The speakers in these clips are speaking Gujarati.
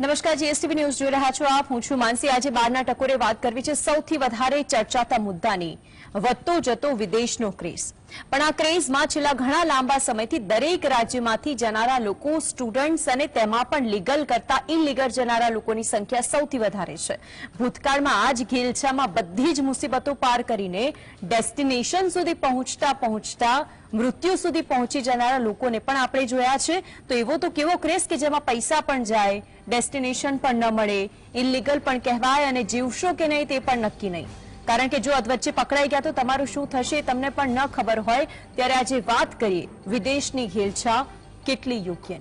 નમસ્કાર, જીએસટીવી ન્યૂઝ જોઈ રહ્યા છો આપ. હું છું માનસી. આજે બારના ટકોરે વાત કરવી છે સૌથી વધારે ચર્ચાતા મુદ્દાની. વધતો જતો વિદેશનો ક્રેઝ. પણ આ ક્રેઝમાં છેલ્લા ઘણા લાંબા સમયથી દરેક રાજ્યમાંથી જનારા લોકો સ્ટુડન્ટ્સ અને તેમાં પણ લીગલ કરતા ઇનલીગલ જનારા લોકોની સંખ્યા સૌથી વધારે છે. ભૂતકાળમાં આ જ ઘેલછામાં બધી જ મુસીબતો પાર કરીને ડેસ્ટિનેશન સુધી પહોંચતા પહોંચતા મૃત્યુ સુધી પહોંચી જનારા લોકોને પણ આપણે જોયા છે. તો એવો તો કેવો ક્રેઝ કે જેમાં પૈસા પણ જાય ડેસ્ટિનેશન પણ ન મળે ઇલીગલ પણ કહેવાય અને જીવશો કે નહીં તે પણ નક્કી નહીં. કારણ કે જો વચ્ચે પકડાઈ ગયા તો તમારું શું થશે તમને પણ ન ખબર હોય. ત્યારે આજે વાત કરીએ વિદેશની ઘેલછા કેટલી યોગ્ય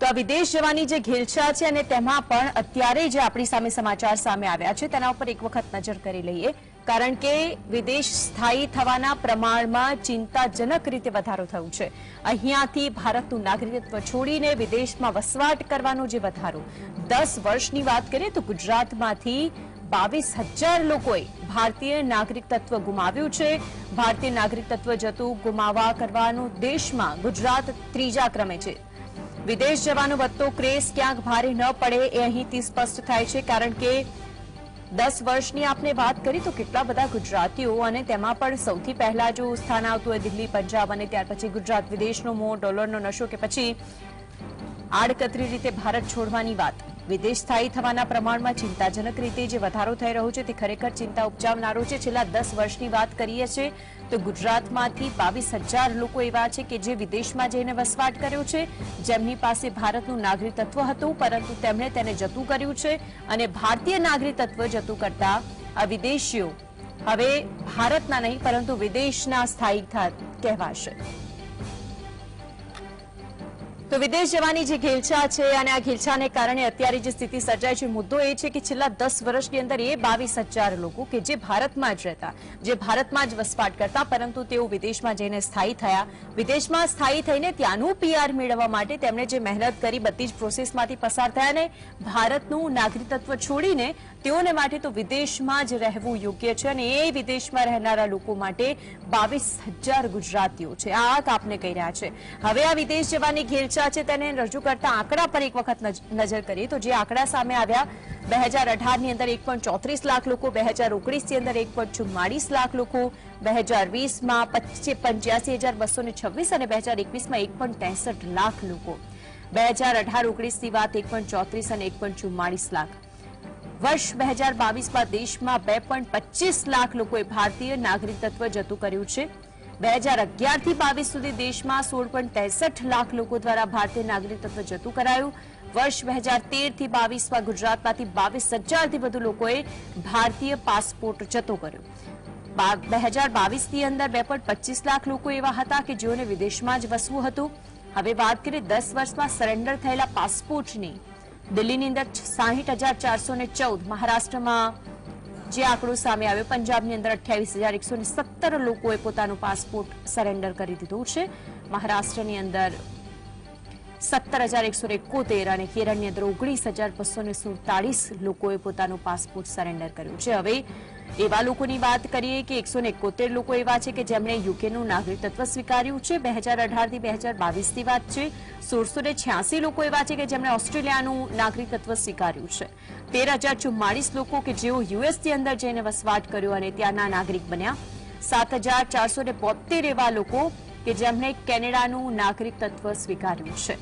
તો આ વિદેશ જવાની જે ઘેલછા છે અને તેમાં પણ અત્યારે જે આપણી સામે સમાચાર સામે આવ્યા છે, તેના ઉપર એક વખત નજર કરી લઈએ. કારણ કે વિદેશ સ્થાયી થવાના પ્રમાણમાં ચિંતાજનક રીતે વધારો થયો છે. અહીંયાથી ભારતનું નાગરિકત્વ છોડીને વિદેશમાં વસવાટ કરવાનો જે વધારો. દસ વર્ષની વાત કરીએ તો ગુજરાતમાંથી બાવીસ હજાર લોકોએ ભારતીય નાગરિક તત્વ ગુમાવ્યું છે. ભારતીય નાગરિક તત્વ જતું ગુમાવવા કરવાનું દેશમાં ગુજરાત ત્રીજા ક્રમે છે. વિદેશ જવાનો વધતો ક્રેઝ ક્યાંક ભારે ન પડે એ અહીંથી સ્પષ્ટ થાય છે, કારણ કે દસ વર્ષની આપને વાત કરી તો કેટલા બધા ગુજરાતીઓ અને તેમાં પણ સૌથી પહેલા જો સ્થાન આવતું હોય દિલ્હી, પંજાબ અને ત્યાર પછી ગુજરાત, વિદેશનો મોહ ડોલરનો નશો કે પછી આડકતરી રીતે ભારત છોડવાની વાત. વિદેશ સ્થાયી થવાના પ્રમાણમાં ચિંતાજનક રીતે જે વધારો થઈ રહ્યો છે તે ખરેખર ચિંતા ઉપજાવનારો છે. છેલ્લા દસ વર્ષની વાત કરીએ છીએ તો ગુજરાતમાંથી બાવીસ હજાર લોકો એવા છે કે જે વિદેશમાં જઈને વસવાટ કર્યો છે. જેમની પાસે ભારતનું નાગરિકત્વ હતું, પરંતુ તેમણે તેને જતું કર્યું છે અને ભારતીય નાગરિકત્વ જતું કરતા આ વિદેશીઓ હવે ભારતના નહીં, પરંતુ વિદેશના સ્થાયી કહેવાશે. તો વિદેશ જવાની જે ઘેલછા છે અને આ ઘેલછાને કારણે અત્યારે જે સ્થિતિ સર્જાય છે, મુદ્દો એ છે કે છેલ્લા દસ વર્ષની અંદર એ બાવીસ હજાર લોકો કે જે ભારતમાં જ રહેતા, જે ભારતમાં જ વસવાટ કરતા, પરંતુ તેઓ વિદેશમાં જઈને સ્થાયી થયા. વિદેશમાં સ્થાયી થઈને ત્યાંનું પીઆર મેળવવા માટે તેમણે જે મહેનત કરી બધી જ પ્રોસેસમાંથી પસાર થયા ને ભારતનું નાગરિકત્વ છોડીને તેઓને માટે તો વિદેશમાં જ રહેવું યોગ્ય છે અને એ વિદેશમાં રહેનારા લોકો માટે બાવીસ હજાર ગુજરાતીઓ છે. આ આપને કહી રહ્યા છે. હવે આ વિદેશ જવાની ઘેરચા છે તેને રજૂ કરતા આંકડા પર એક વખત નજર કરીએ તો જે આંકડા સામે આવ્યા, બે હજાર અઢારની અંદર એક પોઈન્ટ ચોત્રીસ લાખ લોકો, બે હજાર ઓગણીસની અંદર એક પોઈન્ટ ચુમ્માળીસ લાખ લોકો, બે હજાર વીસમાં પંચ્યાસી હજાર બસો ને છવ્વીસ અને બે હજાર એકવીસમાં એક પોઈન્ટ ત્રેસઠ લાખ લોકો. બે હજાર અઢાર, ઓગણીસની વાત એક પોઈન્ટ ચોત્રીસ અને એક પોઈન્ટ ચુમ્માળીસ લાખ. વર્ષ બે હજાર બાવીસમાં દેશમાં બે લાખ લોકોએ ભારતીય નાગરિક તત્વ જતું કર્યું છે. બે હજાર અગિયારથી બાવીસ સુધી દેશમાં સોળ લાખ લોકો દ્વારા ભારતીય નાગરિક તત્વ જતું કરાયું. વર્ષ બે હજાર તેરથી બાવીસમાં ગુજરાતમાંથી બાવીસ હજારથી વધુ લોકોએ ભારતીય પાસપોર્ટ જતો કર્યો. બે હજાર બાવીસની અંદર બે લાખ લોકો એવા હતા કે જેઓને વિદેશમાં જ વસવું હતું. હવે વાત કરીએ દસ વર્ષમાં સરેન્ડર થયેલા પાસપોર્ટની. દિલ્હીની અંદર સાહીઠ હજાર ચારસો ને ચૌદ મહારાષ્ટ્રમાં જે આંકડો સામે આવ્યો, પંજાબની અંદર અઠ્યાવીસ હજાર એકસો ને સત્તર લોકોએ પોતાનું પાસપોર્ટ સરેન્ડર કરી દીધું છે. મહારાષ્ટ્રની અંદર સત્તર હજાર એકસો એકોતેર અને કેરળની અંદર ઓગણીસ હજાર બસો ને સુડતાલીસ લોકોએ પોતાનું પાસપોર્ટ સરેન્ડર કર્યું છે. હવે એવા લોકોની વાત કરીએ કે એકસો એકોતેર લોકો એવા છે કે જેમણે યુકેનું નાગરિકત્વ સ્વીકાર્યું છે. બે હજાર અઢારથી બે હજાર બાવીસની વાત છે. સોળસો ને છ્યાસી લોકો એવા છે કે જેમણે ઓસ્ટ્રેલિયાનું નાગરિકત્વ સ્વીકાર્યું છે. તેર હજાર ચુમ્માળીસ લોકો કે જેઓ યુએસની અંદર જઈને વસવાટ કર્યો અને ત્યાંના નાગરિક બન્યા. સાત હજાર ચારસો ને બોતેર એવા લોકો કે જેમણે કેનેડાનું નાગરિકત્વ સ્વીકાર્યું છે.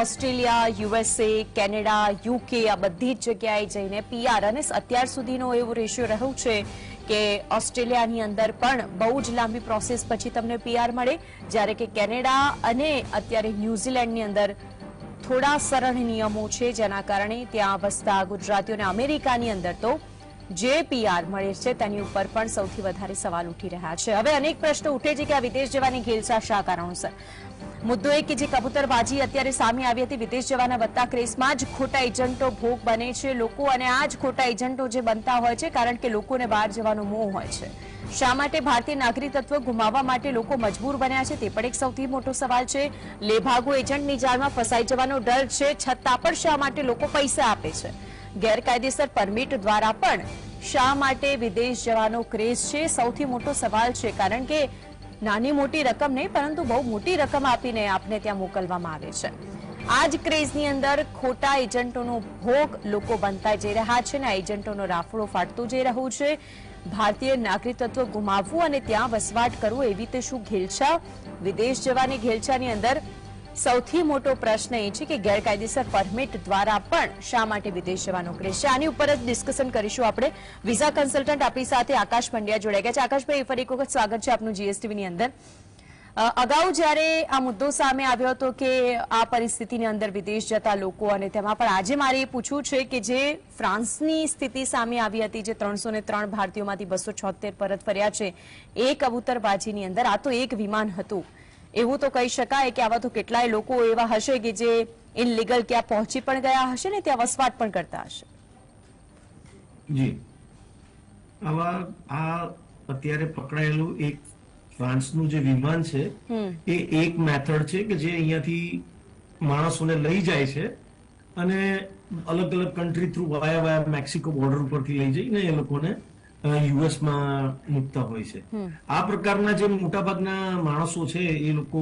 ઓસ્ટ્રેલિયા, યુએસએ, કેનેડા, યુકે આ બધી જ જગ્યાએ જઈને પીઆર અને અત્યાર સુધીનો એવો રેશિયો રહ્યો છે કે ઓસ્ટ્રેલિયાની અંદર પણ બહુ જ લાંબી પ્રોસેસ પછી તમને પીઆર મળે. જ્યારે કે કેનેડા અને અત્યારે ન્યૂઝીલેન્ડની અંદર થોડા સરળ નિયમો છે જેના કારણે ત્યાં વસતા ગુજરાતીઓને અમેરિકાની અંદર તો જે પીઆર મળે છે તેની ઉપર પણ સૌથી વધારે સવાલ ઉઠી રહ્યા છે. હવે અનેક પ્રશ્નો ઉઠે છે કે આ વિદેશ જવાની ઘેલછા શા કારણોસર? મુદ્દો એ કે જે કબૂતરબાજી અત્યારે સામે આવી હતી, વિદેશ જવાના વધતા ક્રેઝમાં જ ખોટા એજન્ટો ભોગ બને છે લોકો અને આ જ ખોટા એજન્ટો જે બનતા હોય છે, કારણ કે લોકોને બહાર જવાનો મોહ હોય છે. શા માટે ભારતીય નાગરિકત્વ ગુમાવવા માટે લોકો મજબૂર બન્યા છે? તે પણ એક સૌથી મોટો સવાલ છે. લેભાગુ એજન્ટની જાળમાં ફસાઈ જવાનો ડર છે. છતાં પણ શા માટે લોકો પૈસા આપે છે? ગેરકાયદેસર પરમિટ દ્વારા પણ શા માટે વિદેશ જવાનો ક્રેઝ છે? સૌથી મોટો સવાલ છે, કારણ કે નાની મોટી રકમ નહીં, પરંતુ બહુ મોટી રકમ આપીને આપને ત્યાં મોકલવામાં આવે છે. આ જ ક્રેઝની અંદર ખોટા એજન્ટોનો ભોગ લોકો બનતા જઈ રહ્યા છે અને આ એજન્ટોનો રાફડો ફાટતો જઈ રહ્યું છે. ભારતીય નાગરિકત્વ ગુમાવવું અને ત્યાં વસવાટ કરવું એવી તે શું ઘેલછા? વિદેશ જવાની ઘેલછાની અંદર સૌથી મોટો પ્રશ્ન એ છે કે ગેરકાયદેસર પરમિટ દ્વારા પણ શા માટે વિદેશ જવાનો ક્રેઝ છે? આની ઉપર જ ડિસ્કશન કરીશું આપણે. વિઝા કન્સલ્ટન્ટ આપણી સાથે આકાશ પંડ્યા જોડાઈ ગયા છે. આકાશભાઈ ફરી એક વખત સ્વાગત છે આપનું જીએસટીવીની અંદર. અગાઉ જ્યારે આ મુદ્દો સામે આવ્યો હતો કે આ પરિસ્થિતિની અંદર વિદેશ જતા લોકો અને તેમાં પણ આજે મારે એ પૂછવું છે કે જે ફ્રાન્સની સ્થિતિ સામે આવી હતી, જે ત્રણસો ને ત્રણ ભારતીયોમાંથી બસો છોતેર પરત ફર્યા છે, એ કબૂતરબાજીની અંદર, આ તો એક વિમાન હતું. એવું તો કહી શકાય કે આવા તો કેટલાય લોકો એવા હશે કે જે ઇનલીગલ ક્યાં પહોંચી પણ ગયા હશે ને ત્યાં વસવાટ પણ કરતા હશે. જી. આવા આ અત્યારે પકડાયેલું એક ફ્રાન્સનું જે વિમાન છે એ એક મેથડ છે કે જે અહીંયાથી માણસોને લઈ જાય છે અને અલગ અલગ country through via via Mexico border ઉપરથી લઈ જઈને એ લોકોને યુએસમાં મૂકતા હોય છે. આ પ્રકારના જે મોટાભાગના માણસો છે એ લોકો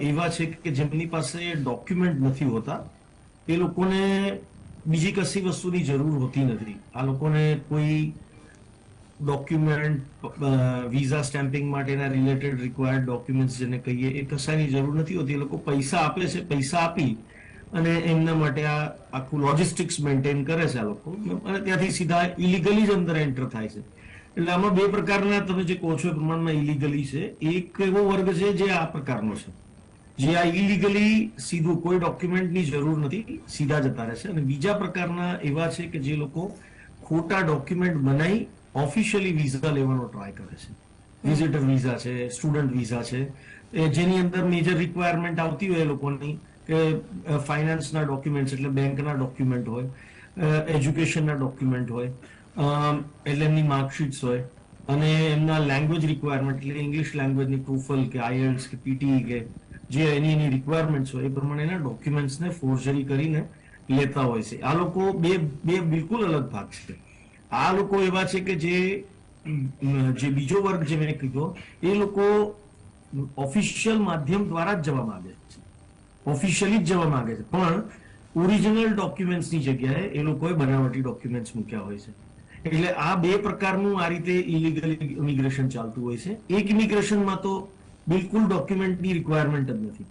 એવા છે કે જેમની પાસે ડોક્યુમેન્ટ નથી હોતા. એ લોકોને બીજી કશી વસ્તુની જરૂર હોતી નથી. આ લોકોને કોઈ ડોક્યુમેન્ટ વિઝા સ્ટેમ્પિંગ માટેના રિલેટેડ રિક્વાયર્ડ ડોક્યુમેન્ટ્સ જેને કહીએ એ કશાની જરૂર નથી હોતી. એ લોકો પૈસા આપે છે પૈસા આપી અને એમના માટે આ આખું લોજિસ્ટિક્સ મેન્ટેન કરે છે આ લોકો. અને ત્યાંથી સીધા ઇલીગલી જ અંદર એન્ટર થાય છે. એટલે આમાં બે પ્રકારના તમે જે કહો છો એ પ્રમાણમાં ઇલીગલી છે. એક એવો વર્ગ છે જે આ પ્રકારનો છે. જે આ ઇલીગલી સીધું કોઈ ડોક્યુમેન્ટની જરૂર નથી, સીધા જતા રહે છે. અને બીજા પ્રકારના એવા છે કે જે લોકો ખોટા ડોક્યુમેન્ટ બનાવી ઓફિશિયલી વિઝા લેવાનો ટ્રાય કરે છે. વિઝિટર વિઝા છે સ્ટુડન્ટ વિઝા છે. જેની અંદર મેજર રિક્વાયરમેન્ટ આવતી હોય એ લોકોની કે ફાઇનાન્સના ડોક્યુમેન્ટ્સ એટલે બેંકના ડોક્યુમેન્ટ હોય એજ્યુકેશનના ડોક્યુમેન્ટ હોય એટલે એમની માર્કશીટ્સ હોય, અને એમના લેંગ્વેજ રિક્વાયરમેન્ટ એટલે ઇંગ્લિશ લેંગ્વેજની પ્રૂફલ કે આઈએલ્સ કે પીટી કે જે એની એની રિક્વાયરમેન્ટ્સ હોય, એ પ્રમાણેના ડોક્યુમેન્ટ્સને ફોર્જરી કરીને લેતા હોય છે. આ લોકો બે બે બિલકુલ અલગ ભાગ છે. આ લોકો એવા છે કે જે જે બીજો વર્ગ જે મેં કીધો, એ લોકો ઓફિશિયલ માધ્યમ દ્વારા જ જવા માંગે છે. ઓફિશિયલી જ જવા માંગે છે. પણ ઓરિજિનલ ડોક્યુમેન્ટ્સની જગ્યાએ એ લોકોએ બનાવટી ડોક્યુમેન્ટ્સ મૂક્યા હોય છે. એટલે આ બે પ્રકારનું આ રીતે ઇલીગલ ઇમિગ્રેશન ચાલતું હોય છે. એક ઇમિગ્રેશનમાં તો બિલકુલ ડોક્યુમેન્ટની રિક્વાયરમેન્ટ જ નથી.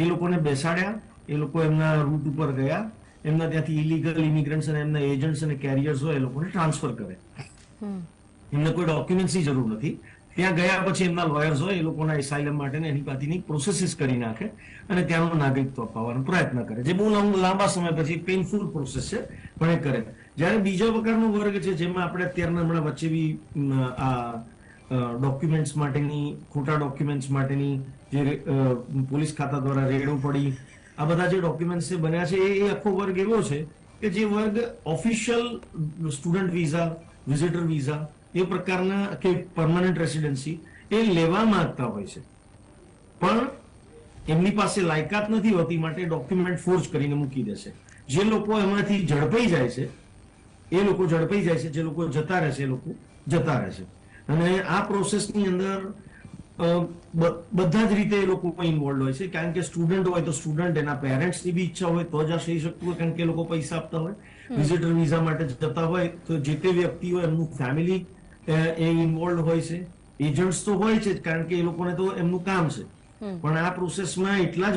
એ લોકોને બેસાડ્યા એ લોકો એમના રૂટ ઉપર ગયા એમના ત્યાંથી ઇલીગલ ઇમિગ્રન્ટ્સ અને એમના એજન્ટ્સ અને કેરિયર્સ હોય એ લોકોને ટ્રાન્સફર કરે એમને કોઈ ડોક્યુમેન્ટ્સની જરૂર નથી. ત્યાં ગયા પછી એમના લોયર્સ હોય એ લોકોના એસાઇલમ માટે એની પાસેની પ્રોસેસીસ કરી નાખે અને ત્યાંનું નાગરિકત્વ અપાવવાનો પ્રયત્ન કરે જે બહુ લાંબા સમય પછી પેઇનફુલ પ્રોસેસ છે, પણ એ કરે જ્યારે બીજો પ્રકારનો વર્ગ છે, જેમાં આપણે અત્યારના હમણાં વચ્ચે બી આ ડોક્યુમેન્ટ્સ માટેની, ખોટા ડોક્યુમેન્ટ્સ માટેની જે પોલીસ ખાતા દ્વારા રેડો પડી, આ બધા જે ડોક્યુમેન્ટ્સ બન્યા છે, એ એ આખો વર્ગ એવો છે કે જે વર્ગ official student visa visitor visa એ પ્રકારના કે પરમાનન્ટ રેસિડેન્સી એ લેવા માંગતા હોય છે. પણ એમની પાસે લાયકાત નથી હોતી માટે ડોક્યુમેન્ટ ફોર્જ કરીને મૂકી દેશે. જે લોકો એમાંથી ઝડપાઈ જાય છે એ લોકો ઝડપાઈ જાય છે જે લોકો જતા રહે છે એ લોકો જતા રહે છે. અને આ પ્રોસેસની અંદર બધા જ રીતે એ લોકો ઇન્વોલ્વ હોય છે. કારણ કે સ્ટુડન્ટ હોય તો સ્ટુડન્ટ એના પેરેન્ટ્સની બી ઈચ્છા હોય તો જ આ થઈ શકતું હોય કારણ કે એ લોકો પૈસા આપતા હોય. વિઝિટર વિઝા માટે જતા હોય તો જે તે વ્યક્તિ હોય એમનું ફેમિલી એ ઇન્વોલ્વ હોય છે. એજન્ટ્સ તો હોય છે જ કારણ કે એ લોકોને તો એમનું કામ છે. પણ આ પ્રોસેસમાં એટલા જ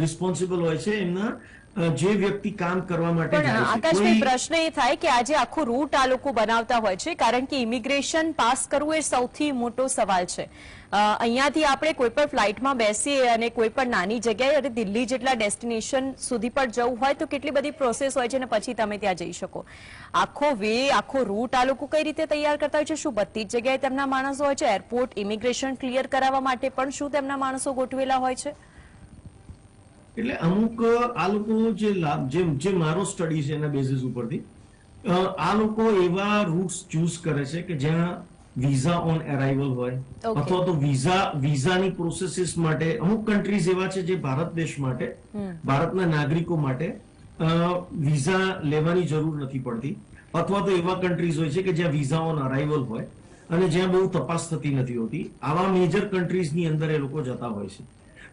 રિસ્પોન્સિબલ હોય છે એમના જે વ્યક્તિ કામ કરવા માટે આકાશભાઈ પ્રશ્ન એ થાય કે આજે આખો રૂટ આ લોકો બનાવતા હોય છે કારણ કે ઇમિગ્રેશન પાસ કરવું એ સૌથી મોટો સવાલ છે. અ, અહીંયાથી આપણે કોઈ પણ ફ્લાઇટમાં બેસીએ અને કોઈ પણ નાની જગ્યાએ અને દિલ્હી જેટલા ડેસ્ટિનેશન સુધી પણ જવું હોય તો કેટલી બધી પ્રોસેસ હોય છે અને પછી તમે ત્યાં જઈ શકો. આખો વે આખો રૂટ આ લોકો કઈ રીતે તૈયાર કરતા હોય છે? શું બધી જ જગ્યાએ તેમના માણસો હોય છે? એરપોર્ટ ઇમિગ્રેશન ક્લિયર કરાવવા માટે પણ શું તેમના માણસો ગોઠવેલા હોય છે? એટલે અમુક આ લોકો જે લાભ જે મારો સ્ટડી છે એના બેઝિસ ઉપરથી આ લોકો એવા રૂટ્સ ચૂઝ કરે છે કે જ્યાં વિઝા ઓન અરાઇવલ હોય. અથવા તો વિઝા વિઝાની પ્રોસેસીસ માટે અમુક કન્ટ્રીઝ એવા છે જે ભારત દેશ માટે ભારતના નાગરિકો માટે વિઝા લેવાની જરૂર નથી પડતી. અથવા તો એવા કન્ટ્રીઝ હોય છે કે જ્યાં વિઝા ઓન અરાઇવલ હોય અને જ્યાં બહુ તપાસ થતી નથી હોતી. આવા મેજર કન્ટ્રીઝની અંદર એ લોકો જતા હોય છે.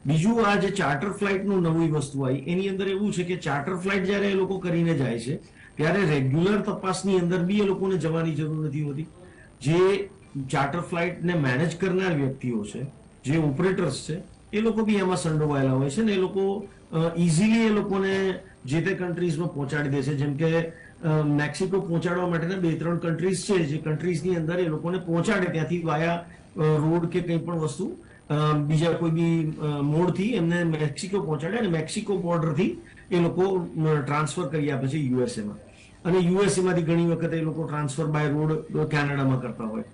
બીજું આ જે ચાર્ટર ફ્લાઇટનું નવી વસ્તુ આવી, એની અંદર એવું છે કે ચાર્ટર ફ્લાઇટ જ્યારે એ લોકો કરીને જાય છે, ત્યારે રેગ્યુલર તપાસની અંદર બી એ લોકોને જવાની જરૂર નથી હોતી. જે ચાર્ટર ફ્લાઇટને મેનેજ કરનાર વ્યક્તિઓ છે, જે ઓપરેટર્સ છે, એ લોકો બી એમાં સંડોવાયેલા હોય છે ને એ લોકો ઇઝીલી એ લોકોને જે તે કન્ટ્રીઝમાં પહોંચાડી દે છે. જેમ કે મેક્સિકો પહોંચાડવા માટેના બે ત્રણ કન્ટ્રીઝ છે, જે કન્ટ્રીઝની અંદર એ લોકોને પહોંચાડે ત્યાંથી વાયા રોડ કે કંઈ પણ વસ્તુ. બીજા કોઈ બી મોડથી એમને મેક્સિકો પહોંચાડે અને મેક્સિકો બોર્ડરથી એ લોકો ટ્રાન્સફર કરી આપે છે યુએસએમાં. અને યુએસએમાંથી ઘણી વખત એ લોકો ટ્રાન્સફર બાય રોડ કેનેડામાં કરતા હોય.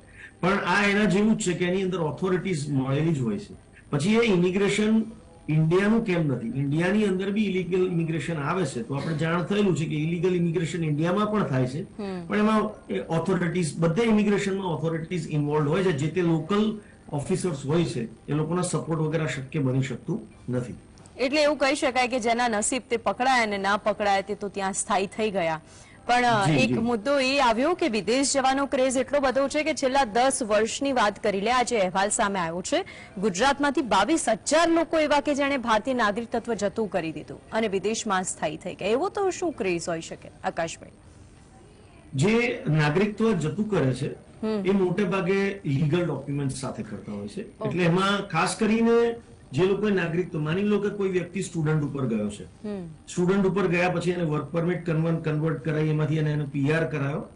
પણ આ એના જેવું જ છે કે એની અંદર ઓથોરિટીઝ મળેલી જ હોય છે. પછી એ ઇમિગ્રેશન ઇન્ડિયાનું કેમ નથી? ઇન્ડિયાની અંદર બી ઇલીગલ ઇમિગ્રેશન આવે છે. તો આપણે જાણ થયેલું છે કે ઇલીગલ ઇમિગ્રેશન ઇન્ડિયામાં પણ થાય છે. પણ એમાં ઓથોરિટીઝ બધે ઇમિગ્રેશનમાં ઓથોરિટીઝ ઇન્વોલ્વ હોય છે જે તે લોકલ ઓફિસર્સ હોય છે એ લોકોના સપોર્ટ વગેરે શક્ય બની શકતું નથી. એટલે એવું કહી શકાય કે જેના નસીબ તે પકડાય અને ના પકડાય તે તો ત્યાં સ્થાયી થઈ ગયા. પણ એક મુદ્દો એ આવ્યો કે વિદેશ જવાનો ક્રેઝ એટલો બધો છે કે છેલ્લા દસ વર્ષની વાત કરી લે આજે અહેવાલ સામે આવ્યો છે ગુજરાતમાંથી બાવીસ હજાર લોકો એવા કે જેણે ભારતીય નાગરિક તત્વ જતું કરી દીધું અને વિદેશમાં સ્થાયી થઈ ગયા. એવો તો શું ક્રેઝ હોઈ શકે આકાશભાઈ? જે નાગરિકત્વ જતું કરે છે એ મોટે ભાગે લીગલ ડોક્યુમેન્ટ સાથે કરતા હોય છે. એટલે એમાં ખાસ કરીને જે લોકો નાગરિકત્વ માની લો કે કોઈ વ્યક્તિ સ્ટુડન્ટ ઉપર ગયો છે. સ્ટુડન્ટ ઉપર ગયા પછી એને વર્ક પરમિટ કન્વર્ટ કન્વર્ટ કરાવી એમાંથી એને એનો પીઆર કરાયો.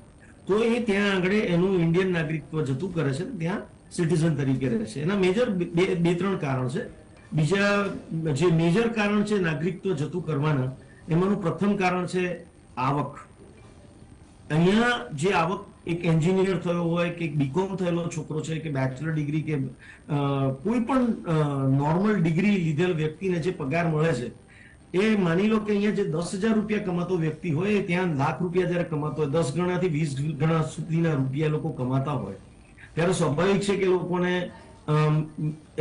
તો એ ત્યાં આગળ એનું ઇન્ડિયન નાગરિકત્વ જતું કરે છે ત્યાં સિટીઝન તરીકે રહે છે. એના મેજર બે બે ત્રણ કારણ છે. બીજા જે મેજર કારણ છે નાગરિકત્વ જતું કરવાના એમાંનું પ્રથમ કારણ છે આવક. અહીંયા જે આવક એક એન્જિનિયર થયો હોય કે બીકોમ થયેલો છોકરો છે કે બેચલર ડિગ્રી કે કોઈ પણ નોર્મલ ડિગ્રી લીધેલ વ્યક્તિને જે પગાર મળે છે, એ માની લો કે અહીંયા જે દસ હજાર રૂપિયા કમાતો વ્યક્તિ હોય, ત્યાં લાખ રૂપિયા જયારે કમાતો હોય, દસ ગણાથી વીસ ગણા સુધીના રૂપિયા લોકો કમાતા હોય, ત્યારે સ્વાભાવિક છે કે લોકોને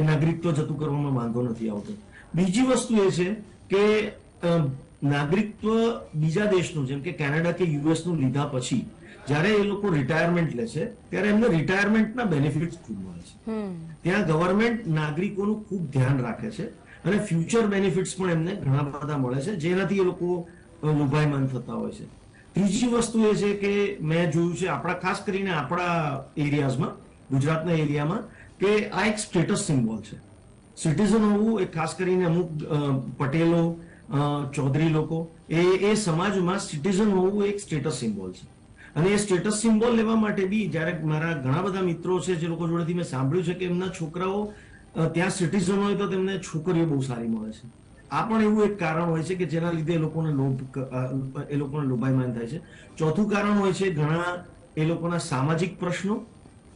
નાગરિકત્વ જતું કરવામાં વાંધો નથી આવતો. બીજી વસ્તુ એ છે કે નાગરિકત્વ બીજા દેશનું જેમ કે કેનેડા કે યુએસનું લીધા પછી જ્યારે એ લોકો રિટાયરમેન્ટ લે છે ત્યારે એમને રિટાયરમેન્ટના બેનિફિટ્સ ખૂબ મળે છે. ત્યાં ગવર્મેન્ટ નાગરિકોનું ખૂબ ધ્યાન રાખે છે અને ફ્યુચર બેનિફિટ્સ પણ એમને ઘણા બધા મળે છે જેનાથી એ લોકો લુભાયમાન થતા હોય છે. ત્રીજી વસ્તુ એ છે કે મેં જોયું છે આપણા ખાસ કરીને આપણા એરિયાઝમાં ગુજરાતના એરિયામાં કે આ એક સ્ટેટસ સિમ્બોલ છે. સિટીઝન હોવું એ ખાસ કરીને અમુક પટેલો ચૌધરી લોકો, એ એ સમાજમાં સિટીઝન હોવું એક સ્ટેટસ સિમ્બોલ છે. અને એ સ્ટેટસ સિમ્બોલ લેવા માટે બી જ્યારે મારા ઘણા બધા મિત્રો છે જે લોકો જોડેથી મેં સાંભળ્યું છે કે એમના છોકરાઓ ત્યાં સિટીઝન હોય તો તેમને છોકરીઓ બહુ સારી મળે છે. આ પણ એવું એક કારણ હોય છે કે જેના લીધે એ લોકોને લોભ એ લોકોને લોભાયમાન થાય છે. ચોથું કારણ હોય છે ઘણા એ લોકોના સામાજિક પ્રશ્નો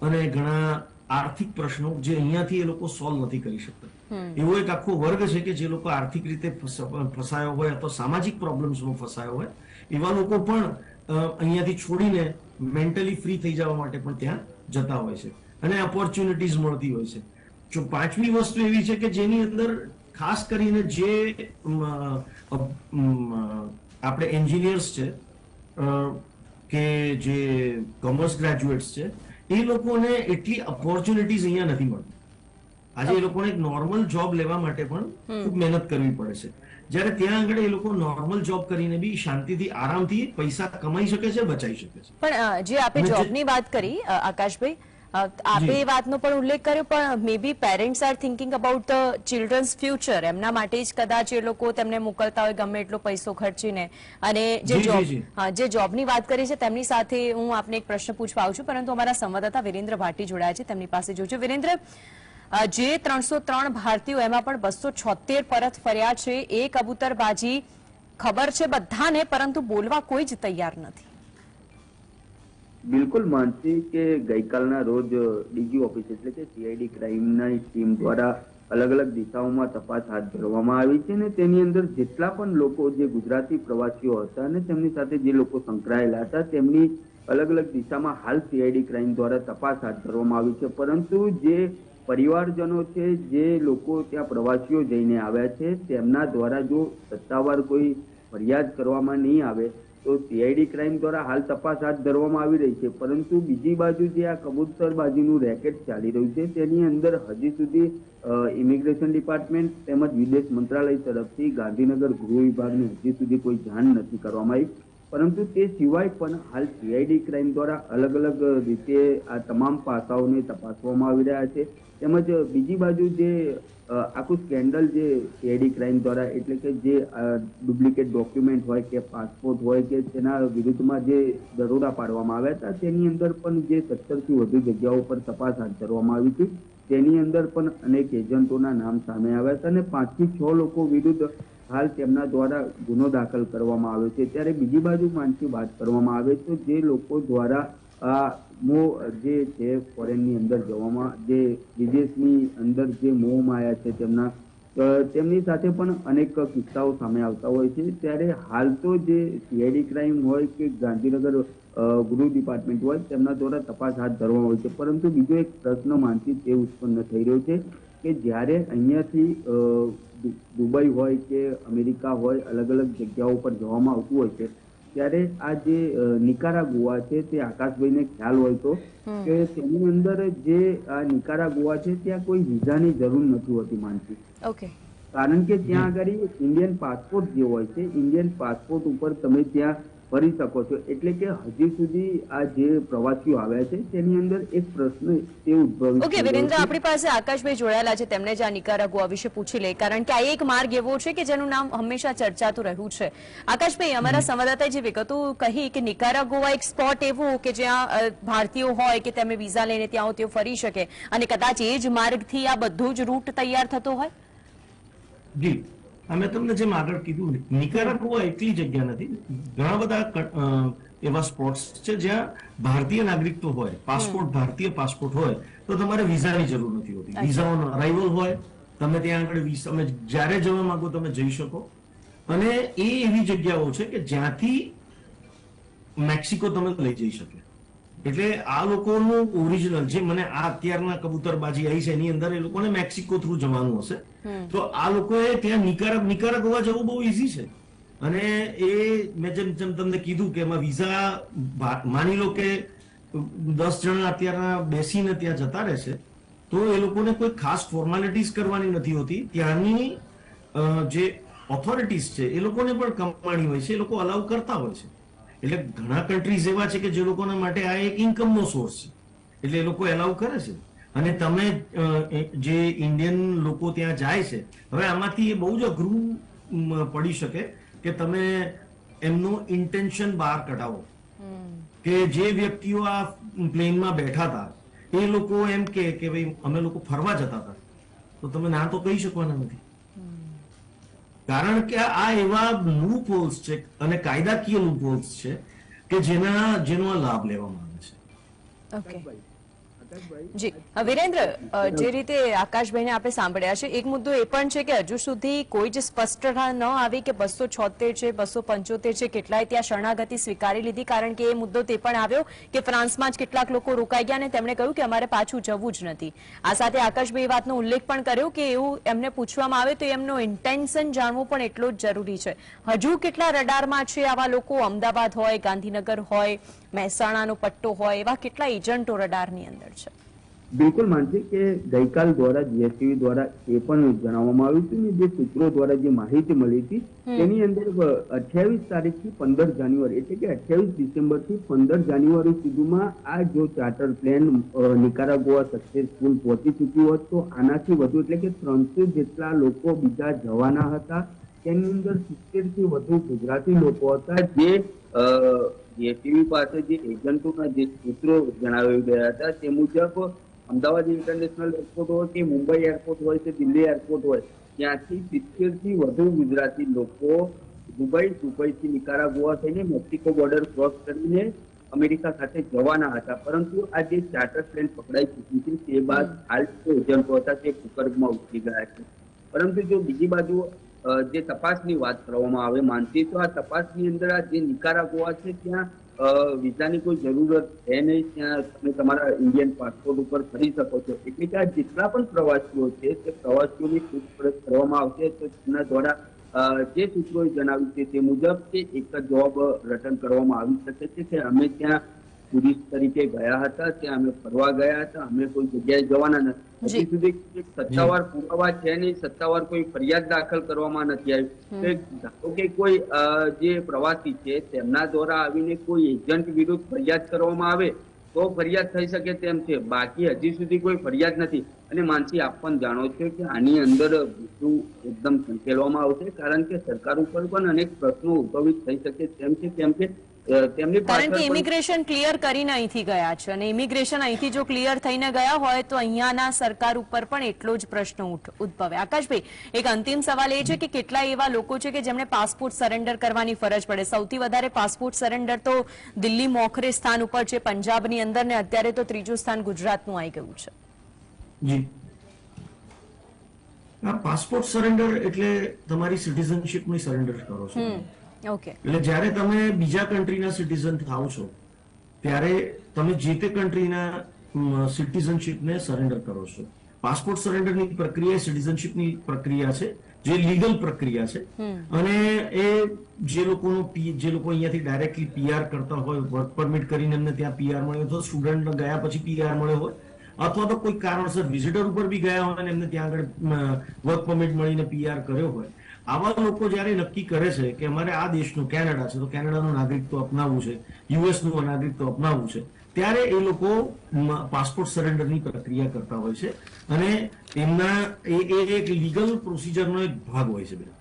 અને ઘણા આર્થિક પ્રશ્નો જે અહીંયાથી એ લોકો સોલ્વ નથી કરી શકતા. એવો એક આખો વર્ગ છે કે જે લોકો આર્થિક રીતે ફસાયો હોય અથવા સામાજિક પ્રોબ્લેમ્સમાં ફસાયો હોય, એવા લોકો પણ અહીંયાથી છોડીને મેન્ટલી ફ્રી થઈ જવા માટે પણ ત્યાં જતા હોય છે અને ઓપોર્ચ્યુનિટીઝ મળતી હોય છે. જો પાંચમી વસ્તુ એવી છે કે જેની અંદર ખાસ કરીને જે આપણે એન્જિનિયર્સ છે કે જે કોમર્સ ગ્રેજ્યુએટ્સ છે, એ લોકોને એટલી ઓપોર્ચ્યુનિટીઝ અહીંયા નથી મળતી. આજે એ લોકોને એક નોર્મલ જોબ લેવા માટે પણ ખૂબ મહેનત કરવી પડે છે. જ્યારે ત્યાં આગળ એ લોકો નોર્મલ જોબ કરીને બી શાંતિથી આરામથી પૈસા કમાઈ શકે છે બચાવી શકે છે. પણ જે આપે જોબની વાત કરી આકાશભાઈ આપે એ વાતનો પણ ઉલ્લેખ કર્યો પણ maybe parents are thinking about the children's future એમના માટે જ કદાચ એ લોકો તેમને મોકલતા હોય ગમે એટલો પૈસો ખર્ચીને. અને જે જોબ હા, જે જોબની વાત કરી છે તેમની સાથે હું આપને એક પ્રશ્ન પૂછવા આવું છું પરંતુ અમારા સંવાદદાતા વિરેન્દ્ર ભાટી જોડાયા છે તેમની પાસે જોજો. વિરેન્દ્ર જે ત્રણસો ત્રણ ભારતીયો એમાં પણ બસો છોતેર પરત ફર્યા છે. એ કબૂતરબાજી ખબર છે બધાને, પરંતુ બોલવા કોઈ જ તૈયાર નથી. બિલકુલ માનસી કે ગઈકાલના રોજ ડીજી ઓફિસ એટલે કે સીઆઈડી ક્રાઇમની ટીમ દ્વારા અલગ અલગ દિશાઓમાં તપાસ હાથ ધરવામાં આવી છે અને તેની અંદર જેટલા પણ લોકો જે ગુજરાતી પ્રવાસીઓ હતા અને તેમની સાથે જે લોકો સંકળાયેલા હતા તેમની અલગ અલગ દિશામાં હાલ સીઆઈડી ક્રાઇમ દ્વારા તપાસ હાથ ધરવામાં આવી છે. પરંતુ જે પરિવારજનો છે, જે લોકો ત્યાં પ્રવાસીઓ જઈને આવ્યા છે, તેમના દ્વારા જો સત્તાવાર કોઈ ફરિયાદ કરવામાં નહીં આવે, તો સીઆઈડી ક્રાઇમ દ્વારા હાલ તપાસ હાથ ધરવામાં આવી રહી છે. પરંતુ બીજી બાજુ જે આ કબૂતરબાજીનું રેકેટ ચાલી રહ્યું છે, તેની અંદર હજી સુધી ઇમિગ્રેશન ડિપાર્ટમેન્ટ તેમજ વિદેશ મંત્રાલય તરફથી ગાંધીનગર ગૃહ વિભાગને હજી સુધી કોઈ જાણ નથી કરવામાં આવી. પરંતુ તે સિવાય પણ હાલ સીઆઈડી ક્રાઇમ દ્વારા અલગ અલગ રીતે આ તમામ પાસાઓને તપાસવામાં આવી રહ્યા છે. તેમજ બીજી બાજુ જે આખું સ્કેન્ડલ જે સીઆઈડી ક્રાઇમ દ્વારા, એટલે કે જે ડુપ્લિકેટ ડોક્યુમેન્ટ હોય કે પાસપોર્ટ હોય કે તેના વિરુદ્ધમાં જે દરોડા પાડવામાં આવ્યા હતા, તેની અંદર પણ જે સત્તરથી વધુ જગ્યાઓ પર તપાસ હાથ ધરવામાં આવી હતી. તેની અંદર પણ અનેક એજન્ટોના નામ સામે આવ્યા હતા અને પાંચથી છ લોકો વિરુદ્ધ હાલ તેમના દ્વારા ગુનો દાખલ કરવામાં આવ્યો છે. ત્યારે બીજી બાજુ માનસી વાત કરવામાં આવે તો જે લોકો દ્વારા આ મો જે છે ફોરેનની અંદર જવામાં, જે વિદેશની અંદર જે મોહ માયા છે તેમના તેમની સાથે પણ અનેક કિસ્સાઓ સામે આવતા હોય છે. ત્યારે હાલ તો જે સીઆઈડી ક્રાઇમ હોય કે ગાંધીનગર ગૃહ ડિપાર્ટમેન્ટ હોય, તેમના દ્વારા તપાસ હાથ ધરવામાં હોય છે. પરંતુ બીજો એક પ્રશ્ન માનથી તે ઉત્પન્ન થઈ રહ્યો છે કે જ્યારે અહીંયાથી દુબઈ હોય કે અમેરિકા હોય અલગ અલગ જગ્યાઓ પર જવામાં આવતું હોય છે ત્યારે આ જે નિકારા ગોવા છે તે આકાશભાઈને ખ્યાલ હોય તો કે તેની અંદર જે આ નિકારા ગોવા છે ત્યાં કોઈ વિઝાની જરૂર નથી હોતી માનસી. ઓકે. કારણ કે ત્યાં આગળ ઇન્ડિયન પાસપોર્ટ જે હોય છે ઇન્ડિયન પાસપોર્ટ ઉપર તમે ત્યાં ફરી શકો છો. એટલે કે હજી સુધી આ જે પ્રવાસીઓ આવ્યા છે તેની અંદર એક પ્રશ્ન એ ઉદ્ભવિત ઓકે વિરેન્દ્ર આપણી પાસે આકાશભાઈ જોડાયેલા છે. તેમને જ આ નિકારાગુઆ વિશે પૂછી લે કારણ કે આ એક માર્ગ એવો છે કે જેનું નામ હંમેશા ચર્ચાતું રહ્યું છે. આકાશભાઈ અમારા સંવાદદાતાએ જે વિગતો કહી કે નિકારાગુઆ એક સ્પોટ એવું કે જ્યાં ભારતીયો હોય કે તેમને વિઝા લઈને ત્યાં તેઓ ફરી શકે. અને કદાચ એ જ માર્ગથી આ બધું જ રૂટ તૈયાર થતો હોય? જી. અમે તમને જેમ આગળ કીધું નિકારાગુઆ એટલી જગ્યા નથી. ઘણા બધા એવા સ્પોટ્સ છે જ્યાં ભારતીય નાગરિકત્વ હોય પાસપોર્ટ ભારતીય પાસપોર્ટ હોય તો તમારે વિઝાની જરૂર નથી હોતી. વિઝાઓનો અરાઇવલ હોય તમે ત્યાં આગળ વિઝા તમે જ્યારે જવા માંગો તમે જઈ શકો. અને એ એવી જગ્યાઓ છે કે જ્યાંથી મેક્સિકો તમે લઈ જઈ શકે. એટલે આ લોકોનું ઓરિજિનલ જે મને આ અત્યારના કબૂતરબાજી આવી છે એની અંદર એ લોકોને મેક્સિકો થ્રુ જવાનું હશે. તો આ લોકોએ ત્યાં નિકાર નિકારક હોવા જવું બહુ ઈઝી છે. અને એ મેં જેમ જેમ તમને કીધું કે એમાં વિઝા માની લો કે દસ જણા અત્યારના બેસીને ત્યાં જતા રહેશે તો એ લોકોને કોઈ ખાસ ફોર્માલિટીઝ કરવાની નથી હોતી. ત્યાંની જે ઓથોરિટીઝ છે એ લોકોને પણ કમાણી હોય છે એ લોકો અલાઉ કરતા હોય છે. એટલે ઘણા કન્ટ્રીઝ એવા છે કે જે લોકોના માટે આ એક ઇન્કમનો સોર્સ છે. એટલે એ લોકો એલાઉ કરે છે. અને તમે જે ઇન્ડિયન લોકો ત્યાં જાય છે હવે આમાંથી એ બહુ જ અઘરું પડી શકે કે તમે એમનું ઇન્ટેન્શન બહાર કઢાવો. કે જે વ્યક્તિઓ આ પ્લેનમાં બેઠા હતા એ લોકો એમ કે કે ભાઈ અમે લોકો ફરવા જતા હતા. તો તમે ના તો કહી શકવાના નથી. કારણ કે આ એવા લૂપ હોલ્સ છે અને કાયદાકીય લૂપ હોલ્સ છે કે જેના, જેનો લાભ લેવામાં આવે છે. ઓકે જી. વિરેન્દ્ર જે રીતે આકાશભાઈને આપણે સાંભળ્યા છે એક મુદ્દો એ પણ છે કે હજુ સુધી કોઈ જ સ્પષ્ટતા ન આવી કે બસો છોતેર છે બસો પંચોતેર છે કેટલાય ત્યાં શરણાગતિ સ્વીકારી લીધી કારણ કે એ મુદ્દો તે પણ આવ્યો કે ફ્રાન્સમાં જ કેટલાક લોકો રોકાઈ ગયા અને તેમણે કહ્યું કે અમારે પાછું જવું જ નથી. આ સાથે આકાશભાઈ એ વાતનો ઉલ્લેખ પણ કર્યો કે એવું એમને પૂછવામાં આવે તો એમનો ઇન્ટેન્શન જાણવું પણ એટલો જ જરૂરી છે. હજુ કેટલા રડારમાં છે આવા લોકો? અમદાવાદ હોય ગાંધીનગર હોય મહેસાણાનો પટ્ટો હોય એવા કેટલા એજન્ટો રડારની અંદર છે? બિલકુલ માનસિક કે ગઈકાલ દ્વારા જીએસટીવી દ્વારા એ પણ જણાવવામાં આવ્યું હતું ને જે સૂત્રો દ્વારા જે માહિતી મળી હતી તેની અંદર અઠ્યાવીસ તારીખથી પંદર જાન્યુઆરી એટલે કે અઠ્યાવીસ ડિસેમ્બરથી પંદર જાન્યુઆરી સુધીમાં આ જો ચાર્ટર પ્લેન નિકારાગોવા સક્સેસફુલ પહોંચી ચૂક્યું હોત તો આનાથી વધુ એટલે કે ત્રણસો જેટલા લોકો બીજા જવાના હતા. તેની અંદર સિત્તેરથી વધુ ગુજરાતી લોકો હતા જે જીએસટીવી પાસે જે એજન્ટોના જે સૂત્રો જણાવી ગયા હતા તે મુજબ અમદાવાદ ઇન્ટરનેશનલ એરપોર્ટ હોય કે મુંબઈ એરપોર્ટ હોય કે દિલ્હી એરપોર્ટ હોય ત્યાંથી સિત્તેરથી વધુ ગુજરાતી લોકો દુબઈ દુબઈથી ગોવા થઈને મેક્સિકો બોર્ડર ક્રોસ કરીને અમેરિકા ખાતે જવાના હતા. પરંતુ આ જે ચાર્ટર પ્લેન પકડાઈ ચૂકી છે તે બાદ હાલ એજન્ટો હતા તે ભૂગર્ભમાં ઉતરી ગયા છે. પરંતુ જો બીજી બાજુ જે તપાસની વાત કરવામાં આવે માનતી તો આ તપાસની અંદર આ જે નિકારા ગોવા છે ત્યાં વિઝાની કોઈ જરૂરત છે નહીં ત્યાં તમે તમારા ઇન્ડિયન પાસપોર્ટ ઉપર ફરી શકો છો. એટલે કે આ જેટલા પણ પ્રવાસીઓ છે, તે પ્રવાસીઓની પૂછપરછ કરવામાં આવશે તો તેમના દ્વારા જે સૂત્રોએ જણાવ્યું છે તે મુજબ કે એક જ જોબ રિટર્ન કરવામાં આવી શકે છે કે અમે ત્યાં ટુરિસ્ટ તરીકે ગયા હતા ત્યાં અમે ફરવા ગયા હતા અમે કોઈ જગ્યાએ જવાના નથી. હજી સુધી સત્તાવાર પુરાવા છે નહીં સત્તાવાર કોઈ ફરિયાદ દાખલ કરવામાં નથી આવી. ધારો કે કોઈ જે પ્રવાસી છે તેમના દ્વારા આવીને કોઈ એજન્ટ વિરુદ્ધ ફરિયાદ કરવામાં આવે તો ફરિયાદ થઈ શકે તેમ છે. બાકી હજી સુધી કોઈ ફરિયાદ નથી. અને માનસી આપ પણ જાણો છો કે આની અંદર બધું એકદમ સંકેલવામાં આવશે કારણ કે સરકાર ઉપર પણ અનેક પ્રશ્નો ઉદ્ભવિત થઈ શકે તેમ છે કેમ કે તેમની કારણ કે ઇમિગ્રેશન ક્લિયર કરીને અહીંથી ગયા છે અને ઇમિગ્રેશન અહીંથી જો ક્લિયર થઈને ગયા હોય તો અહીંયાના સરકાર ઉપર પણ એટલો જ પ્રશ્ન ઉઠ- ઉદ્ભવે. આકાશભાઈ એક અંતિમ સવાલ એ છે કે કેટલા એવા લોકો છે કે જેમણે પાસપોર્ટ સરેન્ડર કરવાની ફરજ પડે. સૌથી વધારે પાસપોર્ટ સરેન્ડર તો દિલ્હી મોખરે સ્થાન ઉપર છે પંજાબની અંદર ને અત્યારે તો ત્રીજું સ્થાન ગુજરાતનું આવી ગયું છે. જી. પાસપોર્ટ સરેન્ડર એટલે તમારી સિટીઝનશીપની સરેન્ડર કરો છો. એટલે જ્યારે તમે બીજા કન્ટ્રીના સિટીઝન થાવ છો ત્યારે તમે જે તે કન્ટ્રીના સિટીઝનશીપને સરેન્ડર કરો છો. પાસપોર્ટ સરેન્ડરની પ્રક્રિયા સિટીઝનશીપની પ્રક્રિયા છે જે લીગલ પ્રક્રિયા છે. અને એ જે લોકોનું જે લોકો અહીંયાથી ડાયરેક્ટલી પીઆર કરતા હોય વર્ક પરમિટ કરીને એમને ત્યાં પીઆર મળ્યો અથવા સ્ટુડન્ટ ગયા પછી પીઆર મળ્યો હોય અથવા તો કોઈ કારણસર વિઝિટર ઉપર બી ગયા હોય અને એમને ત્યાં આગળ વર્ક પરમિટ મળીને પીઆર કર્યો હોય. આવા લોકો જ્યારે નક્કી કરે છે કે અમારે આ દેશનું કેનેડા છે, તો કેનેડાનું નાગરિકત્વ અપનાવવું છે યુએસનું નાગરિકત્વ અપનાવવું છે, ત્યારે એ લોકો પાસપોર્ટ સરેન્ડરની પ્રક્રિયા કરતા હોય છે અને એમના, એ એક લીગલ પ્રોસિજરનો એક ભાગ હોય છે બેન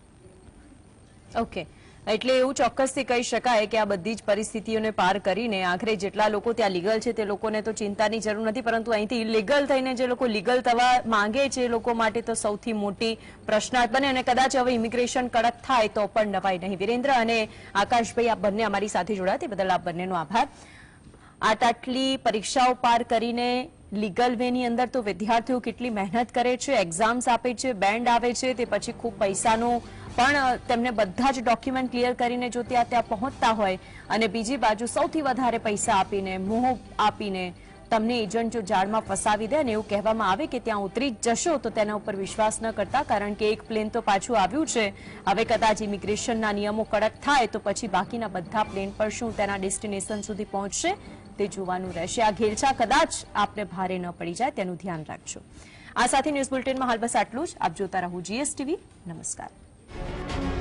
ઓકે એટલે એવું ચોક્કસથી કહી શકાય કે આ બધી જ પરિસ્થિતિઓને પાર કરીને આખરે જેટલા લોકો ત્યાં લીગલ છે તે લોકોને તો ચિંતાની જરૂર નથી, પરંતુ અહીંથી ઇલીગલ થઈને જે લોકો લીગલ થવા માંગે છે એ લોકો માટે તો સૌથી મોટી પ્રશ્નાર્થ બને અને કદાચ હવે ઇમિગ્રેશન કડક થાય તો પણ નવાય નહીં. વિરેન્દ્ર અને આકાશભાઈ આ બંને અમારી સાથે જોડાયા તે બદલ આપ બંનેનો આભાર. આટ આટલી પરીક્ષાઓ પાર કરીને લીગલ વેની અંદર તો વિદ્યાર્થીઓ કેટલી મહેનત કરે છે એક્ઝામ્સ આપે છે બેન્ડ આવે છે, તે પછી ખૂબ પૈસાનું પણ તેમને બધા જ ડોક્યુમેન્ટ ક્લિયર કરીને જો ત્યાં ત્યાં પહોંચતા હોય અને બીજી બાજુ સૌથી વધારે પૈસા આપીને, મોહ આપીને તમને એજન્ટ જો જાળમાં ફસાવી દે અને એવું કહેવામાં આવે કે ત્યાં ઉતરી જશો, તો તેના ઉપર વિશ્વાસ ન કરતા, કારણ કે એક પ્લેન તો પાછું આવ્યું છે. હવે કદાચ ઇમિગ્રેશનના નિયમો કડક થાય, તો પછી બાકીના બધા પ્લેન પર શું તેના ડેસ્ટિનેશન સુધી પહોંચશે, તે જોવાનું રહેશે. આ ઘેલછા કદાચ આપને ભારે ન પડી જાય, તેનું ધ્યાન રાખજો. આ સાથે ન્યૂઝ બુલેટિનમાં હાલ બસ આટલું જ. આપ જોતા રહો જીએસટીવી નમસ્કાર. Thank you.